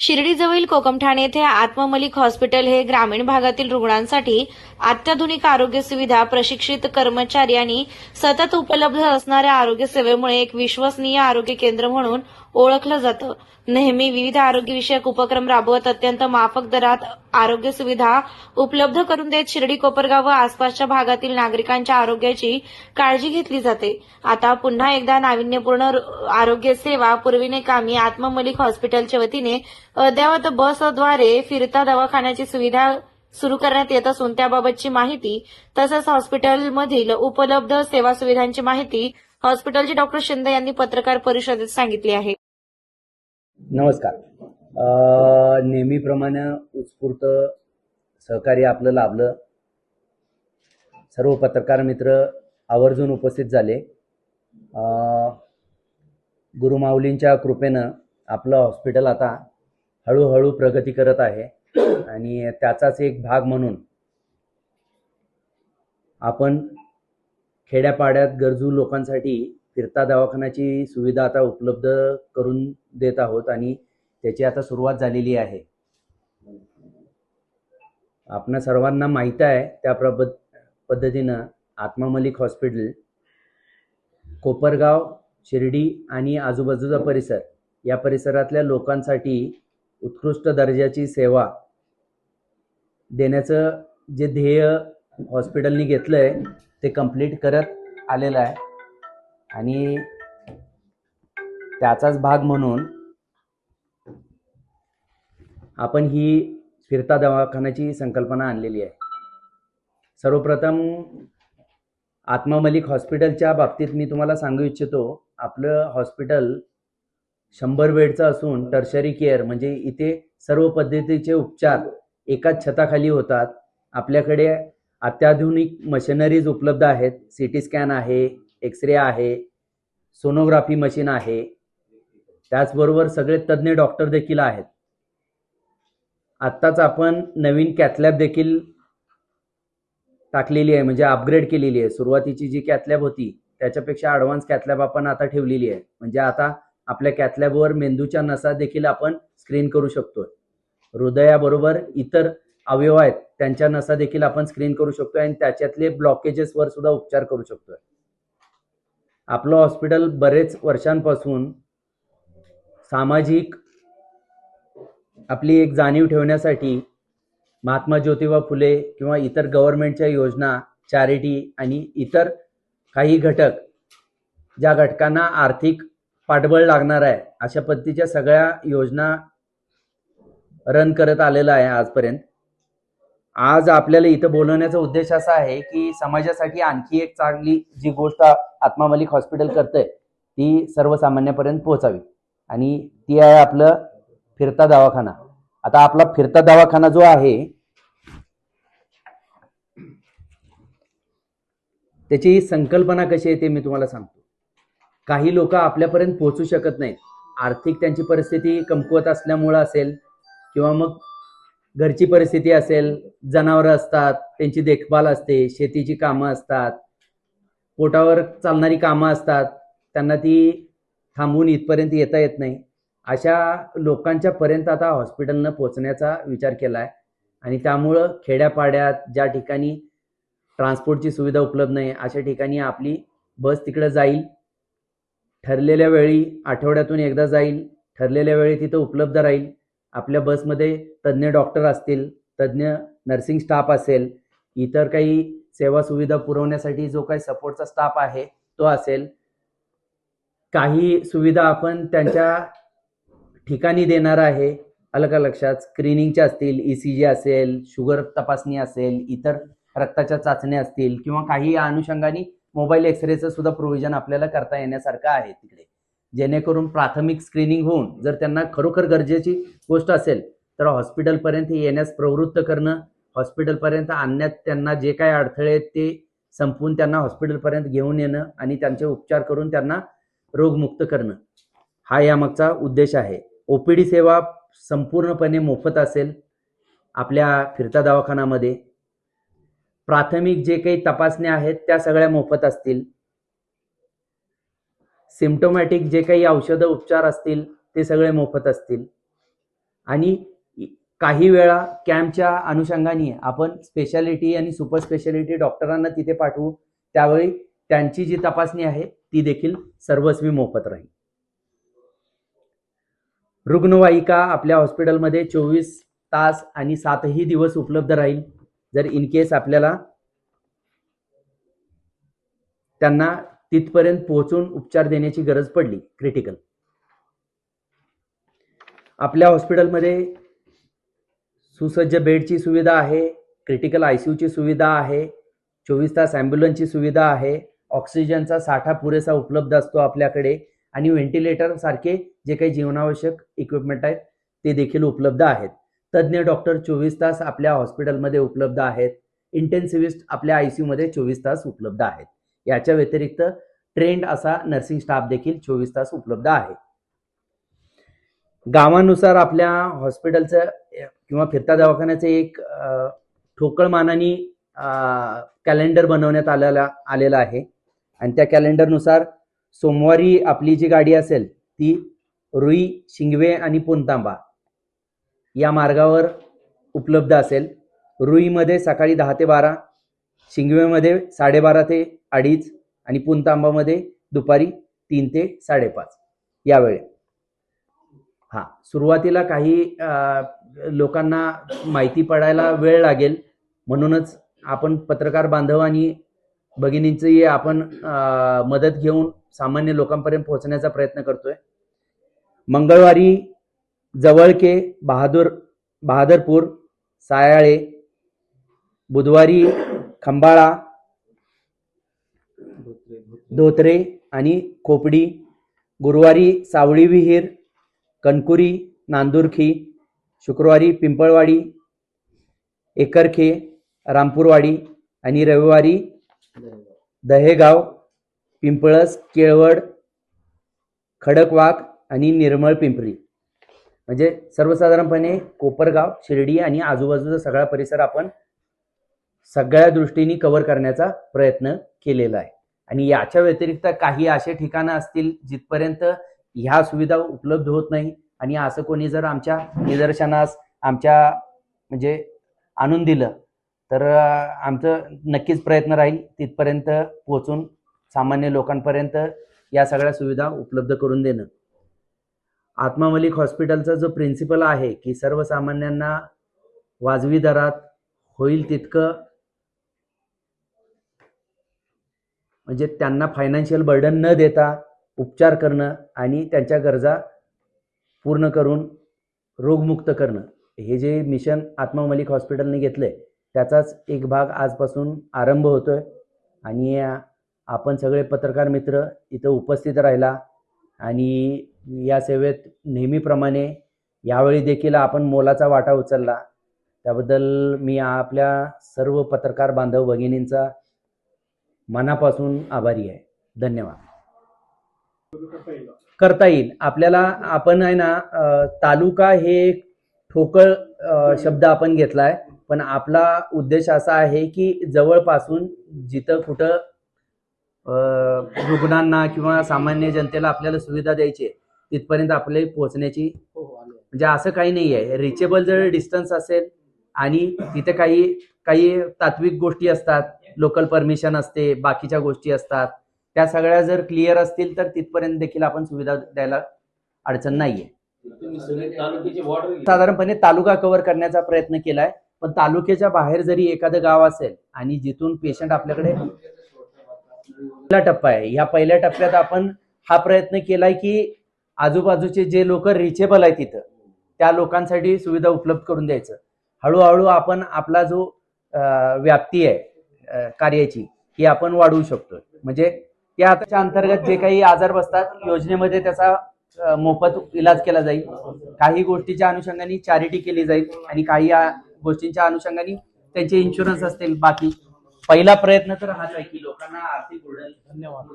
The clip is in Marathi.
शिर्डीजवळील कोकमठाणे येथे आत्ममलिक हॉस्पिटल हे ग्रामीण भागातील रुग्णांसाठी अत्याधुनिक आरोग्य सुविधा प्रशिक्षित कर्मचारी आणि सतत उपलब्ध असणाऱ्या आरोग्य सेवेमुळे एक विश्वसनीय आरोग्य केंद्र म्हणून ओळखलं जातं. नेहमी विविध आरोग्यविषयक उपक्रम राबवत अत्यंत माफक दरात आरोग्य सुविधा उपलब्ध करून देत शिर्डी कोपरगाव व आसपासच्या भागातील नागरिकांच्या आरोग्याची काळजी घेतली जाते. आता पुन्हा एकदा नाविन्यपूर्ण आरोग्य सेवा पूर्वीने कामी आत्ममलिक हॉस्पिटलच्या वतीने अद्ययावत बसद्वारे फिरता दवाखान्याची सुविधा सुरू करण्यात येत असून त्याबाबतची माहिती तसंच हॉस्पिटलमधील उपलब्ध सेवा सुविधांची माहिती हॉस्पिटलचे डॉक्टर शिंदे यांनी पत्रकार परिषदेत सांगितली आहे. नमस्कार. नेहमीप्रमाणे उत्स्फूर्त सहकार्य आपलं लाभलं. सर्व पत्रकार मित्र आवर्जून उपस्थित झाले. गुरुमाऊलींच्या कृपेनं आपलं हॉस्पिटल आता हळूहळू प्रगती करत आहे आणि त्याचाच एक भाग म्हणून आपण खेड्यापाड्यात गरजू लोकांसाठी फिरता दवाखान्याची सुविधा आता उपलब्ध करून देत आहोत आणि त्याची आता सुरुवात झालेली आहे. आपणा सर्वांना माहीत आहे त्या प्रब पद्धतीनं आत्मा मलिक हॉस्पिटल कोपरगाव शिर्डी आणि आजूबाजूचा परिसर या परिसरातल्या लोकांसाठी उत्कृष्ट दर्जाची सेवा देण्याचं जे ध्येय हॉस्पिटलनी घेतलं आहे ते कंप्लीट करत आलेलं आहे. आणि त्याचाच भाग म्हणून आपण ही फिरता दवाखान्याची संकल्पना आणलेली आहे. सर्वप्रथम आत्मा मलिक हॉस्पिटलच्या बाबतीत मी तुम्हाला सांगू इच्छितो आपलं हॉस्पिटल शंभर बेडचं असून टर्शरी केअर म्हणजे इथे सर्व पद्धतीचे उपचार एकाच छताखाली होतात. आपल्याकडे अत्याधुनिक मशिनरीज उपलब्ध आहेत. सी टी स्कॅन आहे एक्सरे आहे सोनोग्राफी मशीन आहे. त्याचबरोबर सगळे तज्ज्ञ डॉक्टर देखील आहेत. आत्ताच आपण नवीन कॅथलॅब देखील टाकलेली आहे म्हणजे अपग्रेड केलेली आहे. सुरुवातीची जी कॅथलॅब होती त्याच्यापेक्षा ॲडव्हान्स कॅथलॅब आपण आता ठेवलेली आहे. म्हणजे आता आपल्या कॅथलॅबवर मेंदूच्या नसा देखील आपण स्क्रीन करू शकतो हृदयाबरोबर इतर अवयव आहेत त्यांच्या नसा देखील आपण स्क्रीन करू शकतो आणि त्याच्यातले ब्लॉकेजेसवर सुद्धा उपचार करू शकतोय. आपलं हॉस्पिटल बरेच वर्षांपासून सामाजिक आपली एक जाणीव ठेवण्यासाठी महात्मा ज्योतिबा फुले किंवा इतर गव्हर्नमेंटच्या योजना चॅरिटी आणि इतर काही घटक ज्या घटकांना आर्थिक पाठबळ लागणार आहे अशा पद्धतीच्या सगळ्या योजना रन करत आलेला आहे आजपर्यंत. आज आपल्याला इथं बोलवण्याचा उद्देश असा आहे की समाजासाठी आणखी एक चांगली जी गोष्ट आत्मा मलिक हॉस्पिटल करतंय ती सर्वसामान्यापर्यंत पोहोचावी. आणि ती आहे आपलं फिरता दवाखाना. आता आपला फिरता दवाखाना जो आहे त्याची संकल्पना कशी आहे ते मी तुम्हाला सांगतो. काही लोक आपल्यापर्यंत पोहोचू शकत नाहीत. आर्थिक त्यांची परिस्थिती कमकुवत असल्यामुळं असेल किंवा मग घरची परिस्थिती असेल जनावरं असतात त्यांची देखभाल असते शेतीची कामं असतात पोटावर चालणारी कामं असतात त्यांना ती थांबवून इथपर्यंत येता येत नाही. अशा लोकांच्या पर्यंत आता हॉस्पिटलनं पोचण्याचा विचार केला आहे आणि त्यामुळं खेड्यापाड्यात ज्या ठिकाणी ट्रान्सपोर्टची सुविधा उपलब्ध नाही अशा ठिकाणी आपली बस तिकडं जाईल. ठरलेल्या वेळी आठवड्यातून एकदा जाईल ठरलेल्या वेळी तिथं उपलब्ध राहील. आपल्या बसमध्ये तज्ज्ञ डॉक्टर असतील तज्ज्ञ नर्सिंग स्टाफ असेल इतर काही सेवा सुविधा पुरवण्यासाठी जो काही सपोर्टचा स्टाफ आहे तो असेल काही सुविधा आपण त्यांच्या ठिकाणी देणार आहे. अलग लक्षात? स्क्रीनिंगच्या असतील ई सी जी असेल शुगर तपासणी असेल इतर रक्ताच्या चाचण्या असतील किंवा काही या अनुषंगाने मोबाईल एक्सरेचं सुद्धा प्रोव्हिजन आपल्याला करता येण्यासारखं आहे तिकडे. जेणेकरून प्राथमिक स्क्रीनिंग होऊन जर त्यांना खरोखर गरजेची गोष्ट असेल तर हॉस्पिटलपर्यंत येण्यास प्रवृत्त करणं हॉस्पिटलपर्यंत आणण्यात त्यांना जे काय अडथळे आहेत ते संपवून त्यांना हॉस्पिटलपर्यंत घेऊन येणं आणि त्यांचे उपचार करून त्यांना रोगमुक्त करणं. हा यामागचा उद्देश आहे. ओ पी डी सेवा संपूर्णपणे मोफत असेल आपल्या फिरता दवाखान्यामध्ये. प्राथमिक जे काही तपासण्या आहेत त्या सगळ्या मोफत असतील. सिम्टोमॅटिक जे काही औषधं उपचार असतील ते सगळे मोफत असतील. आणि काही वेळा कॅम्पच्या अनुषंगाने आपण स्पेशालिटी आणि सुपर स्पेशालिटी डॉक्टरांना तिथे पाठवू. त्यावेळी त्यांची जी तपासणी आहे ती देखील सर्वस्वी मोफत राहील. रुग्णवाहिका आपल्या हॉस्पिटलमध्ये चोवीस तास आणि सातही दिवस उपलब्ध राहील. जर इन केस आपल्याला त्यांना तिथपर्यंत पोहोचून उपचार देण्याची गरज पडली क्रिटिकल आपल्या हॉस्पिटलमध्ये सुसज्ज बेडची सुविधा आहे क्रिटिकल आयसीयूची सुविधा आहे चोवीस तास ॲम्ब्युलन्सची सुविधा आहे ऑक्सिजनचा साठा पुरेसा उपलब्ध असतो आपल्याकडे आणि व्हेंटिलेटर सारखे जे काही जीवनावश्यक इक्विपमेंट आहेत ते देखील उपलब्ध आहेत. तज्ज्ञ डॉक्टर चोवीस तास आपल्या हॉस्पिटलमध्ये उपलब्ध आहेत इंटेन्सिव्हिस्ट आपल्या आय सी यूमध्ये चोवीस तास उपलब्ध आहेत. याच्या व्यतिरिक्त ट्रेंड असा नर्सिंग स्टाफ देखील चोवीस तास उपलब्ध आहे. गावानुसार आपल्या हॉस्पिटलचं किंवा फिरता दवाखान्याचं एक ठोकळ मानाने कॅलेंडर बनवण्यात आलेला आलेला आहे. आणि त्या कॅलेंडरनुसार सोमवारी आपली जी गाडी असेल ती रुई शिंगवे आणि पुनतांबा या मार्गावर उपलब्ध असेल. रुईमध्ये सकाळी दहा ते बारा शिंगवेमध्ये साडेबारा ते अडीच आणि पुनतांबामध्ये दुपारी तीन ते साडेपाच. या वेळे हा सुरुवातीला काही लोकांना माहिती पडायला वेळ लागेल. म्हणूनच आपण पत्रकार बांधवांनी आणि भगिनींची आपण मदत घेऊन सामान्य लोकांपर्यंत पोहोचण्याचा प्रयत्न करतोय. मंगळवारी जवळके बहादूर बहादरपूर सायाळे बुधवारी खंबाळा धोत्रे आणि खोपडी गुरुवारी सावळी विहीर कणकुरी नांदुरखी शुक्रवारी पिंपळवाडी एकरखे रामपूरवाडी आणि रविवारी दहेगाव पिंपळस केळवड खडकवाक आणि निर्मळ पिंपरी. म्हणजे सर्वसाधारणपणे कोपरगाव शिर्डी आणि आजूबाजूचा सगळा परिसर आपण सगळ्या दृष्टीने कव्हर करण्याचा प्रयत्न केलेला आहे. आणि याच्या व्यतिरिक्त काही असे ठिकाणं असतील जिथपर्यंत ह्या सुविधा उपलब्ध होत नाही. आणि असं कोणी जर आमच्या निदर्शनास आमच्या म्हणजे आणून दिलं तर आमचं नक्कीच प्रयत्न राहील तिथपर्यंत पोहोचून सामान्य लोकांपर्यंत या सगळ्या सुविधा उपलब्ध करून देणं. आत्मा मलिक हॉस्पिटलचा जो प्रिन्सिपल आहे की सर्वसामान्यांना वाजवी दरात होईल तितकं म्हणजे त्यांना फायनान्शियल बर्डन न देता उपचार करणं आणि त्यांच्या गरजा पूर्ण करून रोगमुक्त करणं. हे जे मिशन आत्मा मलिक हॉस्पिटलने घेतलंय त्याचाच एक भाग आजपासून आरंभ होतोय. आणि आपण सगळे पत्रकार मित्र इथं उपस्थित राहिला आणि या सेवेत नेहमीप्रमाणे यावेळी देखील आपण मोलाचा वाटा उचलला. त्याबद्दल मी आपल्या सर्व पत्रकार बांधव भगिनींचा मनापासून आभारी आहे. धन्यवाद. करता येईल. आपल्याला आपण आहे ना तालुका हे एक ठोकळ शब्द आपण घेतलाय. पण आपला उद्देश असा आहे की जवळपासून जिथं कुठं रुग्णांना किंवा सामान्य जनतेला आपल्याला सुविधा द्यायची आहे, तिथपर्यंत आपले पोहोचण्याची म्हणजे असं काही नाही आहे. रिचेबल जर डिस्टन्स असेल आणि तिथे काही काही तात्विक गोष्टी असतात लोकल परमिशन असते बाकीच्या गोष्टी असतात. त्या सगळ्या जर क्लिअर असतील तर तिथपर्यंत देखील आपण सुविधा द्यायला अडचण नाहीये. साधारणपणे तालुका कव्हर करण्याचा प्रयत्न केलाय पण तालुक्याच्या बाहेर जरी एखादं गाव असेल आणि जिथून पेशंट आपल्याकडे पहिला टप्पा आहे. ह्या पहिल्या टप्प्यात आपण हा प्रयत्न केलाय की आजूबाजूचे जे लोक रिचेबल आहेत तिथं त्या लोकांसाठी सुविधा उपलब्ध करून द्यायचं. हळूहळू आपण आपला जो व्याप्ती आहे कार्याची ही आपण वाढवू शकतो म्हणजे त्या आताच्या अंतर्गत जे काही आजार बसतात योजनेमध्ये त्याचा मोफत इलाज केला जाईल. काही गोष्टीच्या अनुषंगाने चॅरिटी केली जाईल आणि काही गोष्टींच्या अनुषंगाने त्यांचे इन्शुरन्स असतील बाकी. पहिला प्रयत्न तर हाच आहे की लोकांना आर्थिक धन्यवाद